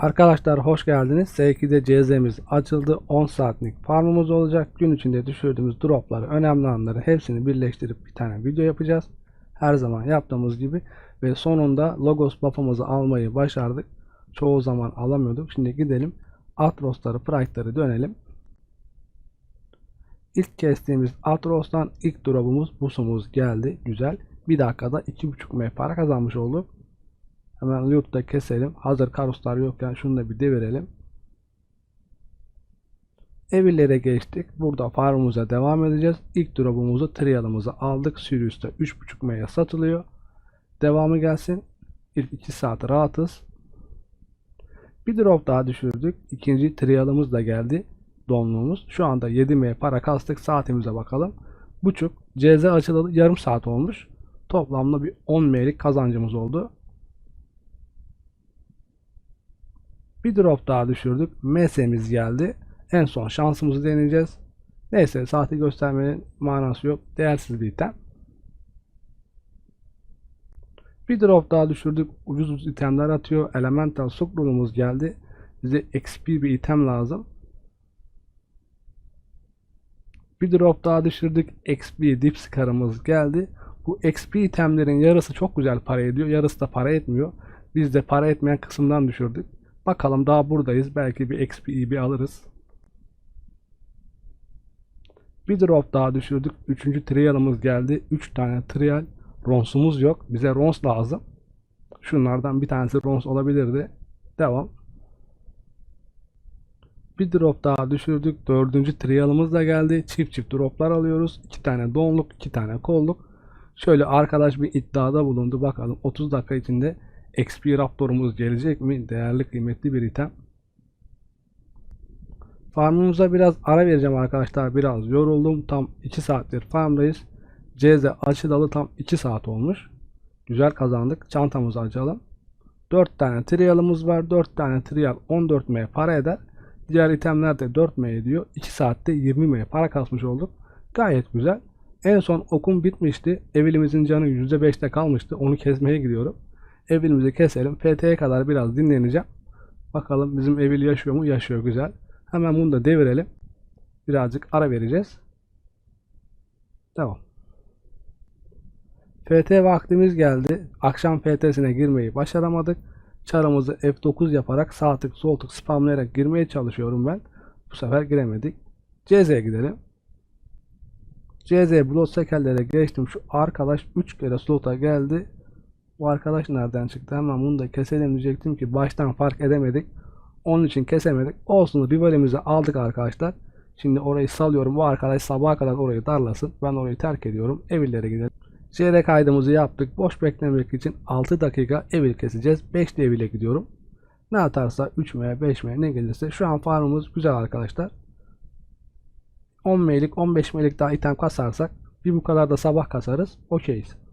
Arkadaşlar hoş geldiniz. S2'de CZ'miz açıldı. 10 saatlik farmımız olacak. Gün içinde düşürdüğümüz dropları, önemli anları hepsini birleştirip bir tane video yapacağız. Her zaman yaptığımız gibi. Ve sonunda Logos buff'ımızı almayı başardık. Çoğu zaman alamıyorduk. Şimdi gidelim. Atros'ları, Prite'ları dönelim. İlk kestiğimiz Atros'tan ilk drop'umuz busumuz geldi. Güzel. Bir dakikada 2.5 M para kazanmış olduk. Hemen loot'ta keselim. Hazır karuslar yokken şunu da bir devirelim. Evillere geçtik. Burada farmımıza devam edeceğiz. İlk drop'umuzu trial'ımızı aldık. Sirius'ta 3.5 M'ye satılıyor. Devamı gelsin. İlk 2 saat rahatız. Bir drop daha düşürdük. İkinci trial'ımız da geldi. Donluğumuz. Şu anda 7 M para kastık. Saatimize bakalım. Buçuk. CZ açılalı yarım saat olmuş. Toplamda bir 10 M'lik kazancımız oldu. Bir drop daha düşürdük. MS'miz geldi. En son şansımızı deneyeceğiz. Neyse saati göstermenin manası yok. Değersiz bir item. Bir drop daha düşürdük. Ucuz ucuz itemler atıyor. Elemental Sukrunumuz geldi. Bize XP bir item lazım. Bir drop daha düşürdük. XP Deep Scar'ımız geldi. Bu XP itemlerin yarısı çok güzel para ediyor. Yarısı da para etmiyor. Biz de para etmeyen kısımdan düşürdük. Bakalım daha buradayız. Belki bir XP'yi bir alırız. Bir drop daha düşürdük. Üçüncü trial'ımız geldi. 3 tane trial. Ronsumuz yok. Bize rons lazım. Şunlardan bir tanesi rons olabilirdi. Devam. Bir drop daha düşürdük. Dördüncü trial'ımız da geldi. Çift çift droplar alıyoruz. 2 tane donluk, 2 tane kolluk. Şöyle arkadaş bir iddiada bulundu. Bakalım 30 dakika içinde XP Raptor'umuz gelecek mi? Değerli kıymetli bir item. Farmımıza biraz ara vereceğim arkadaşlar. Biraz yoruldum. Tam 2 saattir farmdayız. CZ açılalı tam 2 saat olmuş. Güzel kazandık. Çantamızı açalım. 4 tane trial'ımız var. 4 tane trial 14 M para eder. Diğer itemler de 4 M ediyor. 2 saatte 20 M para kasmış olduk. Gayet güzel. En son okum bitmişti. Evilimizin canı %5'te kalmıştı. Onu kesmeye gidiyorum. Evimizi keselim. FT'ye kadar biraz dinleneceğim. Bakalım bizim evil yaşıyor mu? Yaşıyor güzel. Hemen bunu da devirelim. Birazcık ara vereceğiz. Tamam. FT vaktimiz geldi. Akşam FT'sine girmeyi başaramadık. Çarımızı F9 yaparak sağ tık sol tık spamlayarak girmeye çalışıyorum ben. Bu sefer giremedik. CZ'ye gidelim. CZ blot sekerlere geçtim. Şu arkadaş 3 kere slota geldi. Bu arkadaş nereden çıktı? Hemen bunu da keselim diyecektim ki baştan fark edemedik. Onun için kesemedik. Olsun rivalimizi aldık arkadaşlar. Şimdi orayı salıyorum. Bu arkadaş sabaha kadar orayı darlasın. Ben orayı terk ediyorum. Evillere gidelim. CR kaydımızı yaptık. Boş beklemek için 6 dakika evil keseceğiz. 5 de evile gidiyorum. Ne atarsa 3 m 5 m ne gelirse. Şu an farmımız güzel arkadaşlar. 10 m'lik 15 m'lik daha item kasarsak bir bu kadar da sabah kasarız. Okeyiz.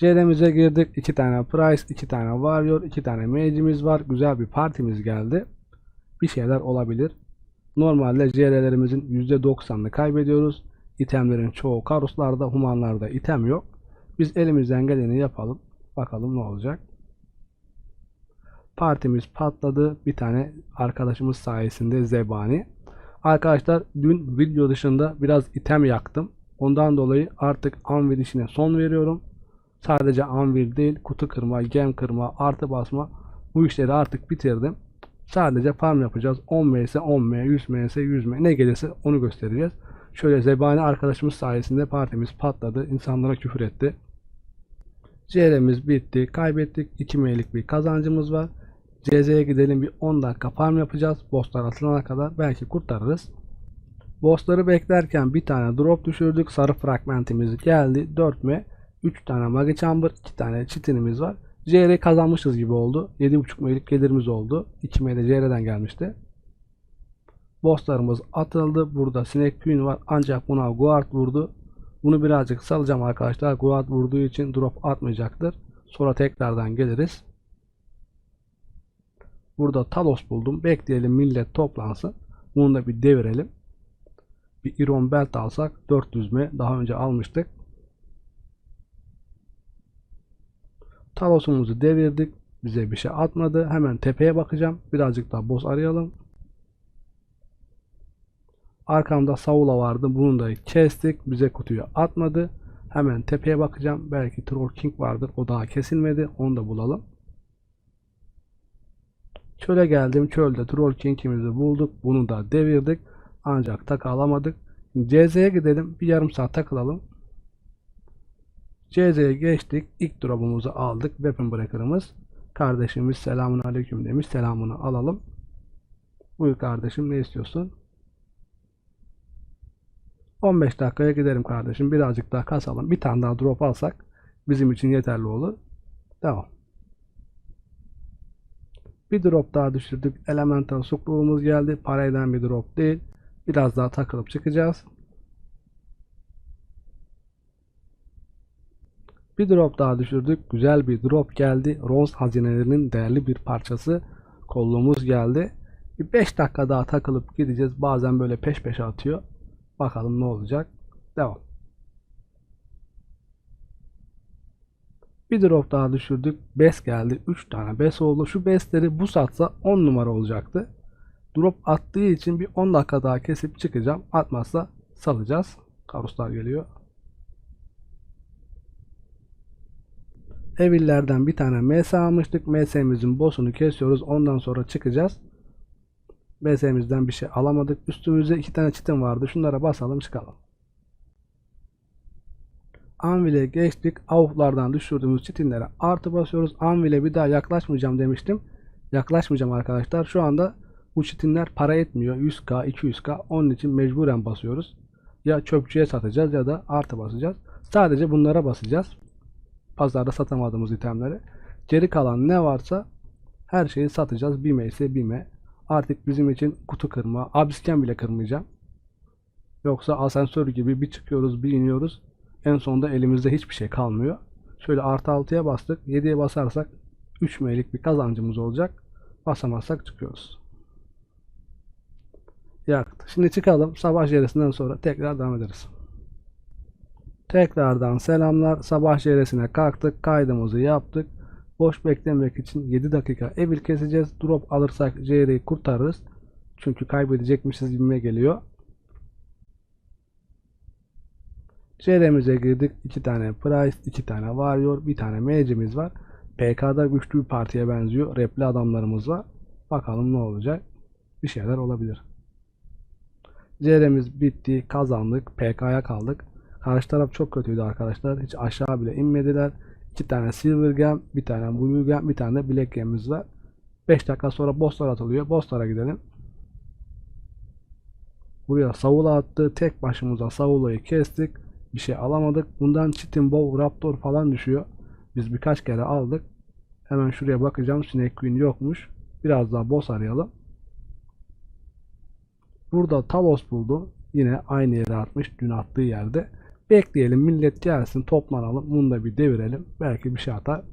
CR'mize girdik. 2 tane Price, 2 tane Warrior, 2 tane Mage'imiz var. Güzel bir partimiz geldi. Bir şeyler olabilir. Normalde CR'lerimizin %90'ını kaybediyoruz. İtemlerin çoğu karuslarda, humanlarda item yok. Biz elimizden geleni yapalım. Bakalım ne olacak. Partimiz patladı. Bir tane arkadaşımız sayesinde zebani. Arkadaşlar dün video dışında biraz item yaktım. Ondan dolayı artık anvil işine son veriyorum. Sadece anvil değil, kutu kırma, gem kırma, artı basma bu işleri artık bitirdim. Sadece farm yapacağız. 10 M ise 10 M, 100 M ise 100 M ne gelirse onu göstereceğiz. Şöyle zebani arkadaşımız sayesinde partimiz patladı. İnsanlara küfür etti. CR'miz bitti. Kaybettik. 2 M'lik bir kazancımız var. CZ'ye gidelim bir 10 dakika farm yapacağız. Bosslar atılana kadar belki kurtarırız. Bossları beklerken bir tane drop düşürdük. Sarı fragmentimiz geldi. 4 M. 3 tane Magi Chamber, 2 tane çitinimiz var. JR kazanmışız gibi oldu. 7.5 M'lik gelirimiz oldu. 2 M de JR'den gelmişti. Bosslarımız atıldı. Burada Snake Queen var. Ancak buna Guard vurdu. Bunu birazcık salacağım arkadaşlar. Guard vurduğu için drop atmayacaktır. Sonra tekrardan geliriz. Burada Talos buldum. Bekleyelim millet toplansın. Bunu da bir devirelim. Bir Iron Belt alsak 400 mi? Daha önce almıştık. Talosumuzu devirdik. bize bir şey atmadı. Hemen tepeye bakacağım. Birazcık daha boss arayalım. Arkamda Saula vardı. Bunu da kestik. Bize kutuyu atmadı. Hemen tepeye bakacağım. Belki Troll King vardır. O daha kesilmedi. Onu da bulalım. Çöle geldim. Çölde Troll King'imizi bulduk. Bunu da devirdik. Ancak takı alamadık. CZ'ye gidelim. Bir yarım saat takılalım. CZ'ye geçtik. İlk drop'umuzu aldık. Weapon Breaker'ımız. Kardeşimiz selamun aleyküm demiş. Selamını alalım. Buyur kardeşim ne istiyorsun? 15 dakikaya giderim kardeşim. Birazcık daha kasalım. Bir tane daha drop alsak bizim için yeterli olur. Devam. Bir drop daha düşürdük. Elemental sukluğumuz geldi. Parayla bir drop değil. Biraz daha takılıp çıkacağız. Bir drop daha düşürdük. Güzel bir drop geldi. Rose hazinelerinin değerli bir parçası. Kolluğumuz geldi. Bir 5 dakika daha takılıp gideceğiz. Bazen böyle peş peşe atıyor. Bakalım ne olacak. Devam. Bir drop daha düşürdük. Bes geldi. 3 tane bes oldu. Şu besleri bu satsa 10 numara olacaktı. Drop attığı için bir 10 dakika daha kesip çıkacağım. Atmazsa salacağız. Karuslar geliyor. Evillerden bir tane MS almıştık. MS'mizin boss'unu kesiyoruz. Ondan sonra çıkacağız. MS'mizden bir şey alamadık. Üstümüzde iki tane çitin vardı. Şunlara basalım çıkalım. Anvil'e geçtik. Avuklardan düşürdüğümüz çitinlere artı basıyoruz. Anvil'e bir daha yaklaşmayacağım demiştim. Yaklaşmayacağım arkadaşlar. Şu anda bu çitinler para etmiyor. 100k, 200k. Onun için mecburen basıyoruz. Ya çöpçüye satacağız ya da artı basacağız. Sadece bunlara basacağız. Pazarda satamadığımız itemleri. Geri kalan ne varsa her şeyi satacağız. Bime ise bime. Artık bizim için kutu kırma, abisken bile kırmayacağım. Yoksa asansör gibi bir çıkıyoruz, bir iniyoruz. En sonunda elimizde hiçbir şey kalmıyor. Şöyle artı 6'ya bastık. 7'ye basarsak 3 meylik bir kazancımız olacak. Basamazsak çıkıyoruz. Yaktı. Şimdi çıkalım. Sabah jeresinden sonra tekrar devam ederiz. Tekrardan selamlar. Sabah jeresine kalktık. Kaydımızı yaptık. Boş beklemek için 7 dakika evil keseceğiz. Drop alırsak JR'yi kurtarırız. Çünkü kaybedecekmişiz gibime geliyor. JR'mize girdik. 2 tane Price, 2 tane Warrior, bir tane Mage'imiz var. PK'da güçlü bir partiye benziyor. Repli adamlarımız var. Bakalım ne olacak. Bir şeyler olabilir. CR'miz bitti. Kazandık. PK'ya kaldık. Karşı taraf çok kötüydü arkadaşlar. Hiç aşağı bile inmediler. 2 tane Silver Gem, bir tane Blue Gem, bir tane de Black Gem'imiz var. 5 dakika sonra bosslar atılıyor. Bosslara gidelim. Buraya Saula attı. Tek başımıza Saula'yı kestik. Bir şey alamadık. Bundan Chitin Bow, Raptor falan düşüyor. Biz birkaç kere aldık. Hemen şuraya bakacağım. Snake Queen yokmuş. Biraz daha boss arayalım. Burada Talos buldu. Yine aynı yere atmış. Dün attığı yerde. Bekleyelim millet gelsin toplanalım. Bunu da bir devirelim. Belki bir şey atar.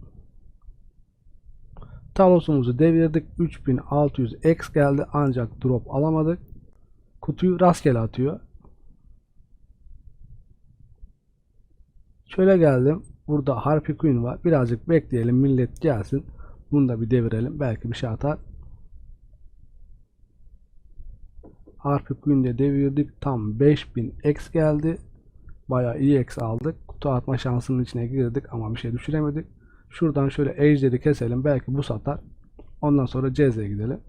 Talosumuzu devirdik. 3600 X geldi ancak drop alamadık. Kutuyu rastgele atıyor. Şöyle geldim. Burada Harpy Queen var. Birazcık bekleyelim millet gelsin. Bunu da bir devirelim. Belki bir şey atar. Harpy Queen'de devirdik. Tam 5000 X geldi. Bayağı iyi X aldık. Kutu atma şansının içine girdik ama bir şey düşüremedik. Şuradan şöyle Ejder'i keselim. Belki bu satar. Ondan sonra CZ'ye gidelim.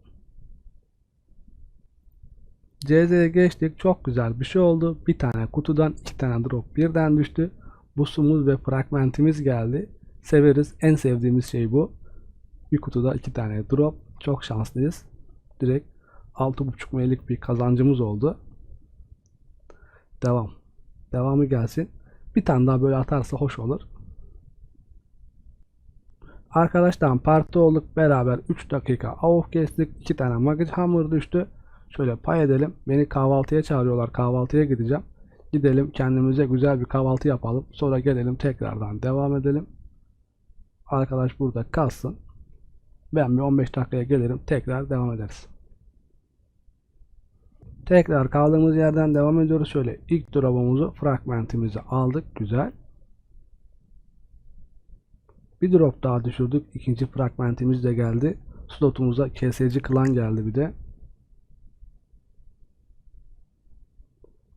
CZ'ye geçtik. Çok güzel bir şey oldu. Bir tane kutudan iki tane drop birden düştü. Busumuz ve fragmentimiz geldi. Severiz. En sevdiğimiz şey bu. Bir kutuda iki tane drop. Çok şanslıyız. Direkt 6.5 meylik bir kazancımız oldu. Devam. Devamı gelsin. Bir tane daha böyle atarsa hoş olur. Arkadaşlar parti olduk beraber 3 dakika avuk kestik. 2 tane magic hamur düştü. Şöyle pay edelim. Beni kahvaltıya çağırıyorlar. Kahvaltıya gideceğim. Gidelim kendimize güzel bir kahvaltı yapalım. Sonra gelelim tekrardan devam edelim. Arkadaş burada kalsın. Ben bir 15 dakikaya gelirim. Tekrar devam ederiz. Tekrar kaldığımız yerden devam ediyoruz. Şöyle ilk drop'umuzu fragmentimizi aldık. Güzel. Bir drop daha düşürdük. İkinci fragmentimiz de geldi. Slotumuza KSC klan geldi bir de.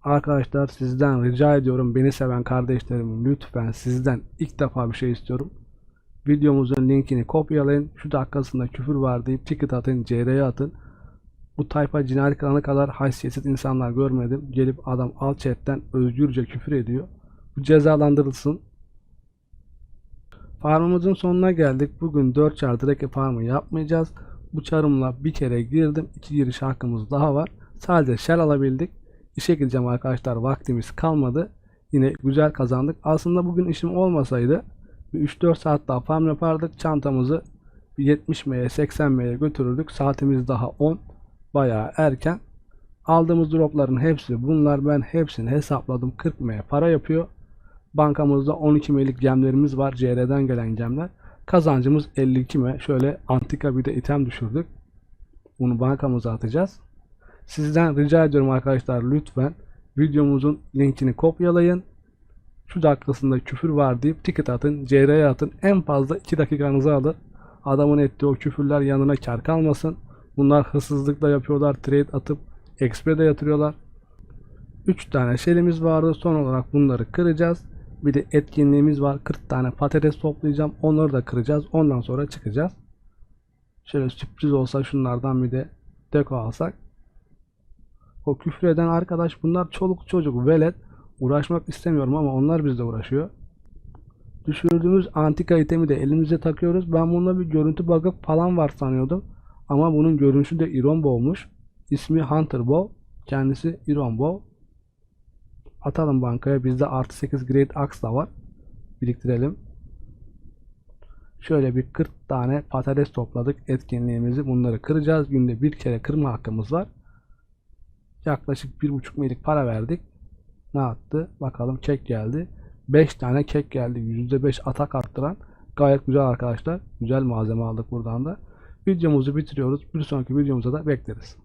Arkadaşlar sizden rica ediyorum beni seven kardeşlerim lütfen sizden ilk defa bir şey istiyorum. Videomuzun linkini kopyalayın. Şu dakikasında küfür var deyip ticket atın, CR'ye atın. Bu tayfa cinayet klanı kadar haysiyetsiz insanlar görmedim. Gelip adam alt chatten özgürce küfür ediyor. Bu cezalandırılsın. Farmımızın sonuna geldik. Bugün 4 çar direkt farmı yapmayacağız. Bu çarımla bir kere girdim. 2 giriş hakkımız daha var. Sadece shell alabildik. İşe gideceğim arkadaşlar. Vaktimiz kalmadı. Yine güzel kazandık. Aslında bugün işim olmasaydı bir 3-4 saat daha farm yapardık. Çantamızı 70 M'ye 80 M'ye götürürdük. Saatimiz daha 10. Bayağı erken. Aldığımız dropların hepsi bunlar. Ben hepsini hesapladım. 40 M para yapıyor. Bankamızda 12 M'lik gemlerimiz var. CR'den gelen gemler. Kazancımız 52 M. Şöyle antika bir de item düşürdük. Bunu bankamıza atacağız. Sizden rica ediyorum arkadaşlar lütfen videomuzun linkini kopyalayın. Şu dakikasında küfür var deyip ticket atın, CR'ye atın. En fazla 2 dakikanızı alır. Adamın ettiği o küfürler yanına kar kalmasın. Bunlar hırsızlıkla yapıyorlar. Trade atıp XP'de yatırıyorlar. 3 tane şelimiz vardı. Son olarak bunları kıracağız. Bir de etkinliğimiz var. 40 tane patates toplayacağım. Onları da kıracağız. Ondan sonra çıkacağız. Şöyle sürpriz olsa şunlardan bir de deko alsak. O küfür eden arkadaş bunlar çoluk çocuk velet. Uğraşmak istemiyorum ama onlar bizle uğraşıyor. Düşürdüğümüz antika itemi de elimize takıyoruz. Ben bununla bir görüntü bug'ı falan var sanıyordum. Ama bunun görünüşü de Iron Bow'muş. İsmi Hunter Bow. Kendisi Iron Bow. Atalım bankaya. Bizde artı 8 Great Axe da var. Biriktirelim. Şöyle bir 40 tane patates topladık etkinliğimizi. Bunları kıracağız. Günde bir kere kırma hakkımız var. Yaklaşık 1.5 milik para verdik. Ne attı? Bakalım kek geldi. 5 tane kek geldi. %5 atak arttıran. Gayet güzel arkadaşlar. Güzel malzeme aldık buradan da. Videomuzu bitiriyoruz. Bir sonraki videomuza da bekleriz.